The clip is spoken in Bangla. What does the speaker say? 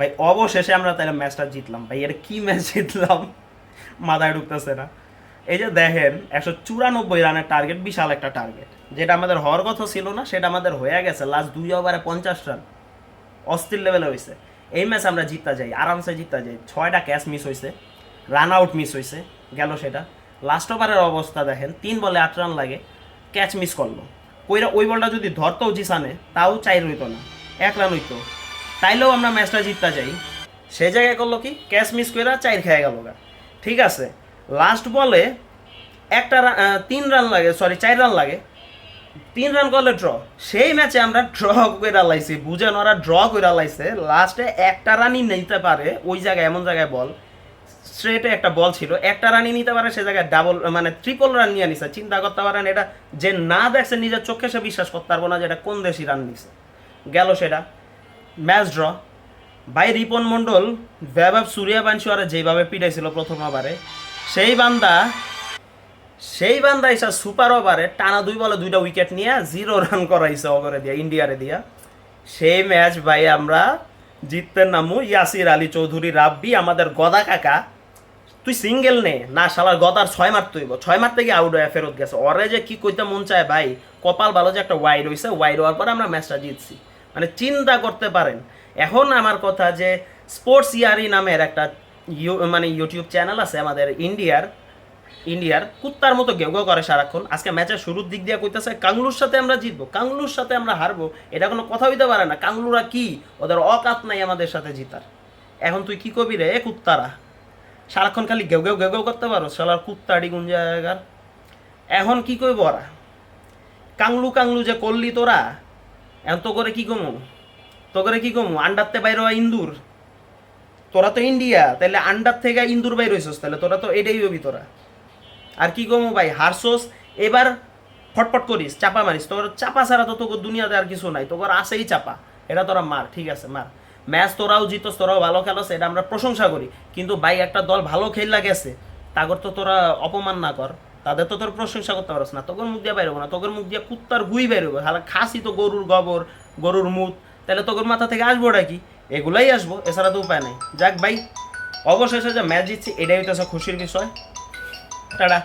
ভাই, অবশেষে আমরা তাহলে ম্যাচটা জিতলাম। ভাই এর কি ম্যাচ জিতলাম? মাথায় ঢুকতেছে না। এই যে দেখেন, একশো চুরানব্বই রানের টার্গেট বিশাল একটা টার্গেট যেটা আমাদের হওয়ার কথা ছিল না, সেটা আমাদের হয়ে গেছে। লাস্ট দুই ওভারে পঞ্চাশ রান অস্থির লেভেলে হয়েছে এই ম্যাচ আমরা জিততে যাই, আরামসে জিততে যাই। ছয়টা ক্যাচ মিস হয়েছে রান আউট মিস হয়েছে গেল সেটা। লাস্ট ওভারের অবস্থা দেখেন, তিন বলে আট রান লাগে ক্যাচ মিস করল। ওইরা ওই বলটা যদি ধরতো জিসানে, তাও চাই রইতো না। এক রান হইতো। তাইলেও আমরা ম্যাচটা জিততে যাই সে জায়গায় করল কি? ক্যাচ মিস করে চাইর খেয়ে গেল ঠিক আছে লাস্ট বলে একটা তিন রান লাগে সরি চার রান লাগে। তিন রান করলে ড্র সেই ম্যাচে আমরা ড্র করে লাইছি বুঝেন ওরা ড্র করে লাইছে। লাস্টে একটা রানই নিতে পারে, ওই জায়গায়, এমন জায়গায় বল স্ট্রেটে একটা বল ছিল, একটা রানই নিতে পারে, সে জায়গায় ডাবল মানে ট্রিপল রান নিয়ে নিছে। চিন্তা করতে পারেন, এটা যে না দেখছে, নিজের চোখে সে বিশ্বাস করতে পারব না যে এটা কোন দেশি রান নিছে। গেল সেটা। ম্যাচ ড্র ভাই রিপন মণ্ডল ভ্যাবাব সূর্যবাংশী ওরা যেভাবে পিটাইছিল প্রথম ওভারে, সেই বান্দা সেই বান্দা এসা সুপার ওভারে টানা দুই বলে দুইটা উইকেট নিয়ে জিরো রান করাইছে ওভারে দিয়া, ইন্ডিয়ারে দিয়া। সেই ম্যাচ ভাই আমরা জিততেন নামু। ইয়াসির আলী চৌধুরী, রাব্বি, আমাদের গদা কাকা। তুই সিঙ্গেল নে। না, শালার গদার ছয় মারতে হইব। ছয় মারতে গিয়ে আউট হয়ে ফেরত গেছে। ওরে যে কি কইতে মন চায় ভাই, কপাল ভালো যে একটা ওয়াইড হইছে ওয়াইড হওয়ার পরে আমরা ম্যাচটা জিতছি। মানে চিন্তা করতে পারেন। এখন আমার কথা যে স্পোর্টস ইয়ারি নামের একটা মানে ইউটিউব চ্যানেল আছে আমাদের ইন্ডিয়ার ইন্ডিয়ার, কুত্তার মতো গেউ গেউ করে সারাক্ষণ। আজকে ম্যাচের শুরুর দিক দিয়ে কইতেছে কাংলুর সাথে আমরা জিতবো, কাংলুর সাথে আমরা হারবো, এটা কোনো কথা হইতে পারে না। কাংলুরা কি? ওদের অকাত নাই আমাদের সাথে জিতার। এখন তুই কি কবি রে? এ কুত্তারা। সারাক্ষণ খালি গেউ গেউ গেউ গেউ করতে পারো, শালার কুত্তাড়ি গুন জায়গার। এখন কি কইব ওরা? কাংলু কাংলু যে করলি তোরা এখন তো করে কি কমু? তো করে কি কমু? আন্ডারতে বাইরে হয় ইন্দুর। তোরা তো ইন্ডিয়া তাহলে আন্ডার থেকে ইন্দুর বাইর হইছস তাহলে তোরা তো এটাই হবি তোরা। আর কি কমু ভাই? হারসোস এবার ফটফট করিস, চাপা মারিস। তোর চাপা ছাড়া তো তোর দুনিয়াতে আর কিছু নাই, তোর আছেই চাপা। এটা তোরা মার, ঠিক আছে, মার। ম্যাচ তোরাও জিতস, তোরাও ভালো খেলোস, এটা আমরা প্রশংসা করি। কিন্তু ভাই, একটা দল ভালো খেললা গেছে, তাগর তো তোরা অপমান না কর। তাদের তো তোর প্রশংসা করতে পারস না। তোর মুখ দিয়ে বাইরবো না। তোর মুখ দিয়ে কুত্তার গুই বাইরবো তাহলে খাসি তো গরুর গোবর, গরুর মুখ তাহলে তোর মাথা থেকে আসব ওটা কি? এগুলাই আসব, এছাড়া তো উপায় নাই। যাক ভাই, অবশেষে যে ম্যাচ জিতছি, এটাই হইতেছে খুশির বিষয়। টাটা।